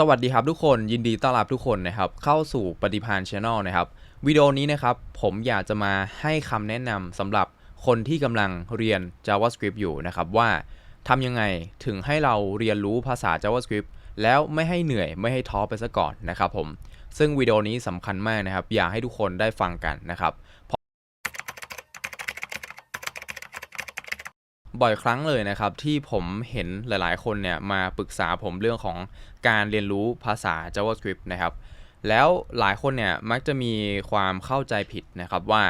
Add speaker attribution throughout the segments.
Speaker 1: สวัสดีครับทุกคนยินดีต้อนรับทุกคนนะครับเข้าสู่ปฏิพานช Channel นะครับวิดีโอนี้นะครับผมอยากจะมาให้คำแนะนำสำหรับคนที่กำลังเรียน JavaScript อยู่นะครับว่าทำยังไงถึงให้เราเรียนรู้ภาษา JavaScript แล้วไม่ให้เหนื่อยไม่ให้ท้อไปซะก่อนนะครับผมซึ่งวิดีโอนี้สำคัญมากนะครับ อยากให้ทุกคนได้ฟังกันนะครับ บ่อยครั้งเลยนะครับ ที่ผมเห็นหลายๆ คนเนี่ยมาปรึกษาผมเรื่องของการเรียนรู้ภาษา JavaScript นะครับ แล้วหลายคนเนี่ยมักจะมีความเข้าใจผิดนะครับว่า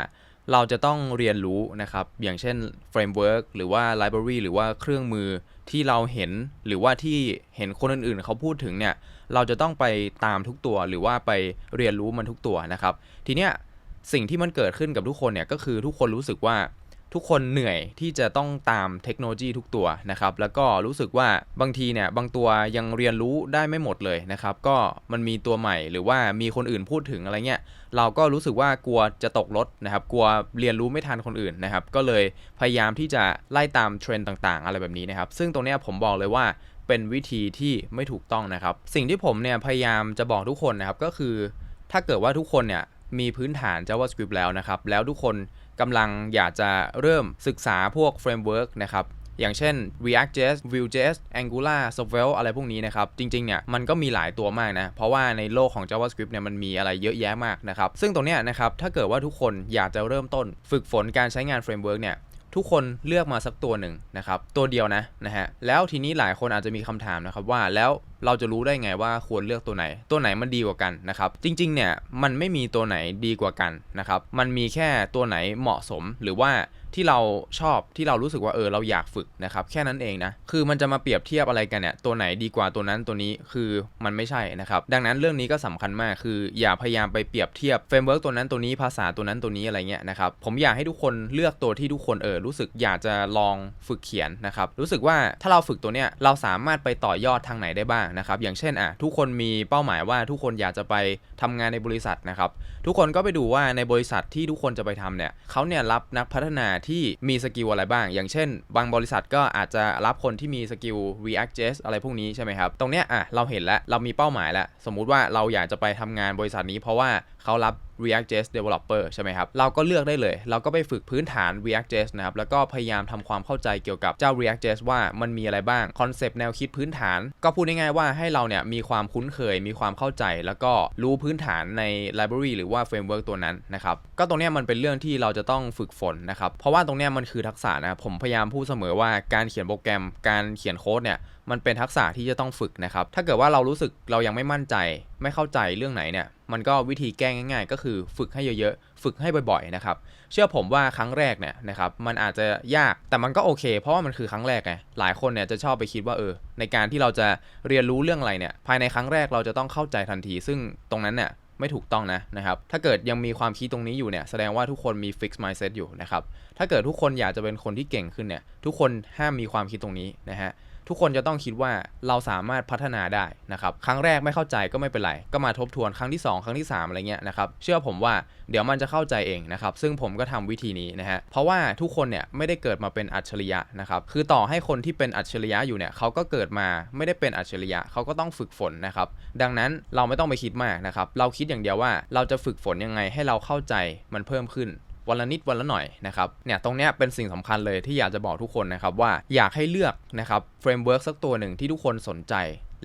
Speaker 1: เราจะต้องเรียนรู้นะครับ อย่างเช่น Framework หรือว่า Library หรือว่าเครื่องมือที่เราเห็นหรือว่าที่เห็นคนอื่นๆ เขาพูดถึงเนี่ย เราจะต้องไปตามทุกตัวหรือว่าไปเรียนรู้มันทุกตัวนะครับ ทีเนี้ยสิ่งที่มันเกิดขึ้นกับทุกคนเนี่ยก็คือทุกคนรู้สึกว่า ทุกคนเหนื่อยที่จะต้องตามเทคโนโลยีทุกตัวนะครับ แล้วก็รู้สึกว่าบางทีเนี่ยบางตัวยังเรียนรู้ได้ไม่หมดเลยนะครับ ก็มันมีตัวใหม่หรือว่ามีคนอื่นพูดถึงอะไรเงี้ยเราก็รู้สึกว่ากลัวจะตกรถนะครับ กลัวเรียนรู้ไม่ทันคนอื่นนะครับ ก็เลยพยายามที่จะไล่ตามเทรนด์ต่างๆ อะไรแบบนี้นะครับ ซึ่งตรงนี้ผมบอกเลยว่าเป็นวิธีที่ไม่ถูกต้องนะครับ สิ่งที่ผมเนี่ยพยายามจะบอกทุกคนนะครับก็คือ ถ้าเกิดว่าทุกคนเนี่ยมีพื้นฐาน JavaScript แล้วนะครับ แล้วทุกคน กำลังอยากจะเริ่มศึกษาพวกเฟรมเวิร์กนะครับอย่างเช่น React.js Vue.js Angular Svelte อะไรพวกนี้นะครับ จริงๆ เนี่ยมันก็มีหลายตัวมากนะ เพราะว่าในโลกของ JavaScript เนี่ยมันมีอะไรเยอะแยะมากนะครับ ซึ่งตรงเนี้ยนะครับ ถ้าเกิดว่าทุกคนอยากจะเริ่มต้น ฝึกฝนการใช้งานเฟรมเวิร์กเนี่ย ทุกคนเลือกมาสักตัวหนึ่งนะครับตัวเดียวนะนะฮะแล้วทีนี้หลายคนอาจจะมีคำถามนะครับว่าแล้วเราจะรู้ได้ไงว่าควรเลือกตัวไหน ตัวไหนมันดีกว่ากันนะครับจริงๆเนี่ยมันไม่มีตัวไหนดีกว่ากันนะครับมันมีแค่ตัวไหนเหมาะสมหรือว่า ที่เราชอบที่เรารู้สึกว่าเออเราอยากฝึกนะครับแค่นั้นเองนะคือมันจะมาเปรียบเทียบอะไรกันเนี่ยตัวไหนดีกว่าตัวนั้นตัวนี้คือมันไม่ใช่นะครับดังนั้นเรื่องนี้ก็สำคัญมากคือ อย่าพยายามไปเปรียบเทียบเฟรมเวิร์กตัวนั้นตัวนี้ภาษาตัวนั้นตัวนี้อะไรเงี้ยนะครับผมอยากให้ทุกคนเลือกตัวที่ทุกคนเออรู้สึกอยากจะลองฝึกเขียนนะครับรู้สึกว่าถ้าเราฝึกตัวเนี้ยเราสามารถไปต่อยอดทางไหนได้บ้างนะครับอย่างเช่นอะทุกคนมีเป้าหมายว่าทุกคนอยากจะไปทำงานในบริษัทนะครับทุกคนก็ไปดูว่าในบริษัทที่ทุกคนจะไปทำเนี่ยเขาเนี่ยรับนักพัฒนาที่มีสกิลอะไรบ้าง อย่างเช่น บางบริษัทก็อาจจะรับคนที่มีสกิล React.js อะไรพวกนี้ใช่ไหมครับ ตรงเนี้ยอะเราเห็นแล้ว เรามีเป้าหมายแล้ว สมมุติว่าเราอยากจะไปทำงานบริษัทนี้เพราะว่า เขารับ React.js Developer ใช่ไหมครับ เราก็เลือกได้เลย เราก็ไปฝึกพื้นฐาน React.js นะครับ แล้วก็พยายามทำความเข้าใจเกี่ยวกับเจ้า React.js ว่ามันมีอะไรบ้าง คอนเซปต์แนวคิดพื้นฐาน ก็พูดง่ายๆว่าให้เราเนี่ยมีความคุ้นเคย มีความเข้าใจ แล้วก็รู้พื้นฐานใน library หรือว่า framework ตัวนั้นนะครับ ก็ตรงนี้มันเป็นเรื่องที่เราจะต้องฝึกฝนนะครับ เพราะว่าตรงนี้มันคือทักษะนะผมพยายามพูดเสมอว่าการเขียนโปรแกรม การเขียนโค้ดเนี่ยมันเป็นทักษะที่จะต้องฝึกนะครับ ถ้าเกิดว่าเรารู้สึกเรายังไม่มั่นใจ ไม่เข้าใจเรื่องไหนเนี่ย มันก็วิธีแก้ง่าย ๆ ก็คือฝึกให้เยอะๆ ฝึกให้บ่อยๆนะครับ เชื่อผมว่าครั้งแรกเนี่ยนะครับมันอาจจะยากแต่มันก็โอเค เพราะว่ามันคือครั้งแรกไงหลายคนเนี่ยจะชอบไปคิดว่าเออ ในการที่เราจะเรียนรู้เรื่องอะไรเนี่ยภายในครั้งแรกเราจะต้องเข้าใจทันที ซึ่งตรงนั้นเนี่ยไม่ถูกต้องนะนะครับ ถ้าเกิดยังมีความคิดตรงนี้อยู่เนี่ยแสดงว่าทุกคนมี fix mindset อยู่นะครับ ถ้าเกิดทุกคนอยากจะเป็นคนที่เก่งขึ้นเนี่ยทุกคนห้ามมีความคิดตรงนี้นะฮะ ทุกคนจะต้องคิดว่าเราสามารถพัฒนาได้นะครับ ครั้งแรกไม่เข้าใจก็ไม่เป็นไร ก็มาทบทวนครั้งที่ 2 ครั้งที่ 3 อะไรเงี้ยนะครับ เชื่อผมว่าเดี๋ยวมันจะเข้าใจเองนะครับ ซึ่งผมก็ทำวิธีนี้นะฮะ เพราะว่าทุกคนเนี่ยไม่ได้เกิดมาเป็นอัจฉริยะนะครับ คือต่อให้คนที่เป็นอัจฉริยะอยู่เนี่ยเขาก็เกิดมาไม่ได้เป็นอัจฉริยะเขาก็ต้องฝึกฝนนะครับ ดังนั้นเราไม่ต้องไปคิดมากนะครับ เราคิดอย่างเดียวว่าเราจะฝึกฝนยังไงให้เราเข้าใจมันเพิ่มขึ้น วันละนิดวันละหน่อยนะครับเนี่ยตรงเนี้ยเป็นสิ่งสำคัญเลยที่อยากจะบอกทุกคนนะครับว่าอยากให้เลือกนะครับเฟรมเวิร์กสักตัวหนึ่งที่ทุกคนสนใจ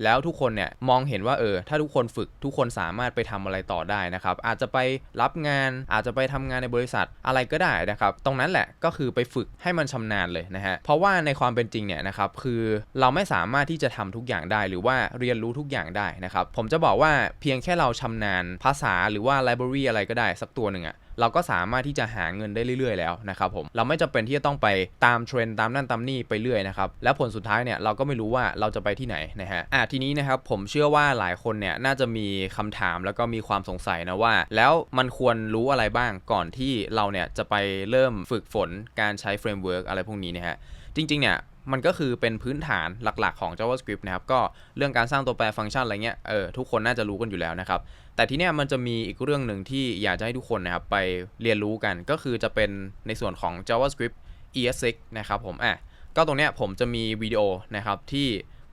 Speaker 1: แล้วทุกคนเนี่ยมองเห็นว่าเออถ้าทุกคนฝึกทุกคนสามารถไปทำอะไรต่อได้นะครับอาจจะไปรับงานอาจจะไปทำงานในบริษัทอะไรก็ได้นะครับตรงนั้นแหละก็คือไปฝึกให้มันชำนาญเลยนะฮะเพราะว่าในความเป็นจริงเนี่ยนะครับคือเราไม่สามารถที่จะทำทุกอย่างได้ หรือว่าเรียนรู้ทุกอย่างได้นะครับผมจะบอกว่าเพียงแค่เราชำนาญภาษาหรือว่า library อะไรก็ได้สักตัวหนึ่งอะ เราก็สามารถที่จะหาเงินได้เรื่อยๆ แล้วนะครับผมเราไม่จำเป็นที่จะต้องไปตามเทรนด์ตามนั่นตามนี่ไปเรื่อยนะครับแล้วผลสุดท้ายเนี่ยเราก็ไม่รู้ว่าเราจะไปที่ไหนนะฮะอะทีนี้นะครับผมเชื่อว่าหลายคนเนี่ยน่าจะมีคำถามแล้วก็มีความสงสัยนะว่า แล้วมันควรรู้อะไรบ้างก่อนที่เราเนี่ยจะไปเริ่มฝึกฝนการใช้เฟรมเวิร์กอะไรพวกนี้นะฮะจริงๆเนี่ย มันก็คือเป็นพื้นฐานหลักๆของ JavaScript นะครับก็เรื่องการสร้างตัวแปรฟังก์ชันอะไรเงี้ยเออทุกคนน่าจะรู้กันอยู่แล้วนะครับแต่ทีเนี้ยมันจะมีอีกเรื่องหนึ่งที่อยากจะให้ทุกคนนะครับไปเรียนรู้กันก็คือจะเป็นในส่วนของ JavaScript ES6 นะครับผมอะก็ตรงเนี้ยผมจะมีวิดีโอนะครับที่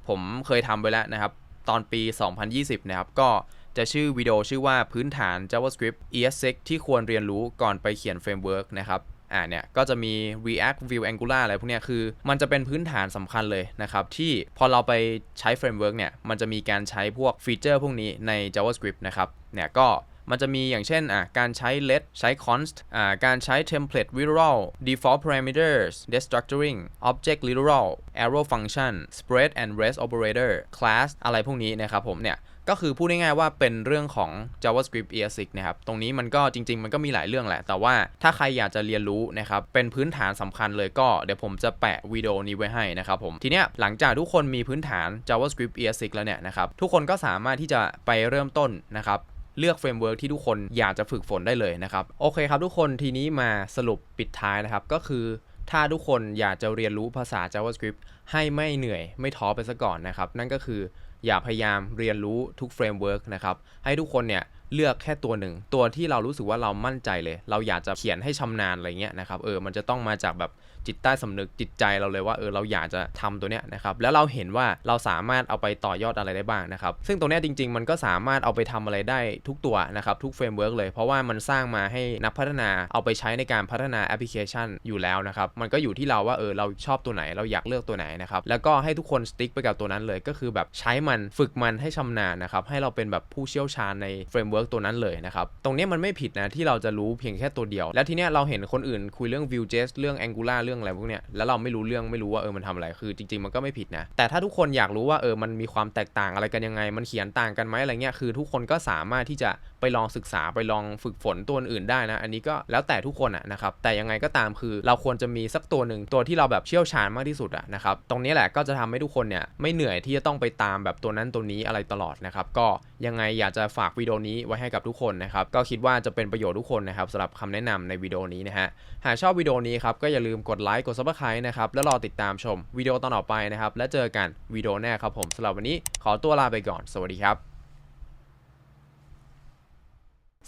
Speaker 1: ผมเคยทำไปแล้วนะครับตอนปี 2020 นะครับก็จะชื่อวิดีโอชื่อว่าพื้นฐาน JavaScript ES6 ที่ควรเรียนรู้ก่อนไปเขียนเฟรมเวิร์กนะครับ อ่าเนี่ยก็จะมี React Vue Angular อะไรพวกเนี้ยคือ มันจะเป็นพื้นฐานสำคัญเลยนะครับ ที่พอเราไปใช้เฟรมเวิร์กเนี่ยมันจะมีการใช้พวกฟีเจอร์พวกนี้ใน JavaScript นะครับเนี่ยก็มันจะมีอย่างเช่นอะการใช้ let ใช้ const อ่าการใช้ template literal default parameters destructuring object literal arrow function spread and rest operator class อะไรพวกนี้นะครับผมเนี่ย ก็คือพูดง่ายๆว่าเป็นเรื่องของ JavaScript ES6 นะครับ ตรงนี้มันก็จริง ๆ มันก็มีหลายเรื่องแหละ แต่ว่าถ้าใครอยากจะเรียนรู้นะครับ เป็นพื้นฐานสำคัญเลยก็เดี๋ยวผมจะแปะวิดีโอนี้ไว้ให้นะครับผม ทีเนี้ยหลังจากทุกคนมีพื้นฐาน JavaScript ES6 แล้วเนี่ยนะครับ ทุกคนก็สามารถที่จะไปเริ่มต้นนะครับเลือกเฟรมเวิร์กที่ทุกคนอยากจะฝึกฝนได้เลยนะครับ โอเคครับทุกคนทีนี้มาสรุปปิดท้ายนะครับ ก็คือถ้าทุกคนอยากจะเรียนรู้ภาษา JavaScript ให้ไม่เหนื่อยไม่ท้อไปซะก่อนนะครับ นั่นก็คือ อย่าพยายามเรียนรู้ทุกเฟรมเวิร์กนะครับให้ทุกคนเนี่ย เลือกแค่ตัวหนึ่ง ตัวที่เรารู้สึกว่าเรามั่นใจเลย เราอยากจะเขียนให้ชำนาญอะไรเงี้ยนะครับเออมันจะต้องมาจากแบบจิตใต้สำนึกจิตใจเราเลยว่าเออเราอยากจะทำตัวเนี้ยนะครับแล้วเราเห็นว่าเราสามารถเอาไปต่อยอดอะไรได้บ้างนะครับซึ่งตรงเนี้ยจริง ๆ มันก็สามารถเอาไปทำอะไรได้ทุกตัวนะครับทุกเฟรมเวิร์กเลย เพราะว่ามันสร้างมาให้นักพัฒนาเอาไปใช้ในการพัฒนาแอปพลิเคชันอยู่แล้วนะครับมันก็อยู่ที่เราว่าเออเราชอบตัวไหนเราอยากเลือกตัวไหนนะครับแล้วก็ให้ทุกคนสติ๊กไปกับตัวนั้นเลยก็คือแบบใช้มันฝึกมันให้ชำนาญนะครับให้เราเป็นแบบผู้เชี่ยวชาญในเฟรมเวิร์กตัวนั้นเลยนะครับ ตรงนี้มันไม่ผิดนะที่เราจะรู้เพียงแค่ตัวเดียว แล้วทีเนี้ยเราเห็นคนอื่นคุยเรื่อง Vue.js เรื่อง Angular เรื่องอะไรพวกเนี้ยแล้วเราไม่รู้เรื่องไม่รู้ว่าเออมันทำอะไรคือจริง ๆ มันก็ไม่ผิดนะแต่ถ้าทุกคนอยากรู้ว่าเออมันมีความแตกต่างอะไรกันยังไง มันเขียนต่างกันไหมอะไรเงี้ยคือทุกคนก็สามารถที่จะไปลองศึกษาไปลองฝึกฝนตัวอื่นได้นะ อันนี้ก็แล้วแต่ทุกคนอะนะครับแต่ยังไงก็ตามคือเราควรจะมีสักตัวหนึ่งตัวที่เราแบบเชี่ยวชาญมากที่สุดอะนะครับตรงนี้แหละก็จะทำให้ทุกคนเนี่ยไม่เหนื่อยที่จะต้องไปตามแบบตัวนั้นตัวนี้อะไรตลอดนะครับก็ยังไงอยากจะฝากวิดีโอนี้ไว้ให้กับทุกคนนะครับ ก็คิดว่าจะเป็นประโยชน์ทุกคนนะครับสำหรับคำแนะนำในวิดีโอนี้นะฮะ หากชอบวิดีโอนี้ครับก็อย่าลืมกดไลค์ กดซับสไคร b e นะครับ แล้วรอติดตามชมวิดีโอตอนต่อไปนะครับ และเจอกันวิดีโอหน้าครับผมสำหรับวันนี้ขอตัวลาไปก่อน สวัสดีครับ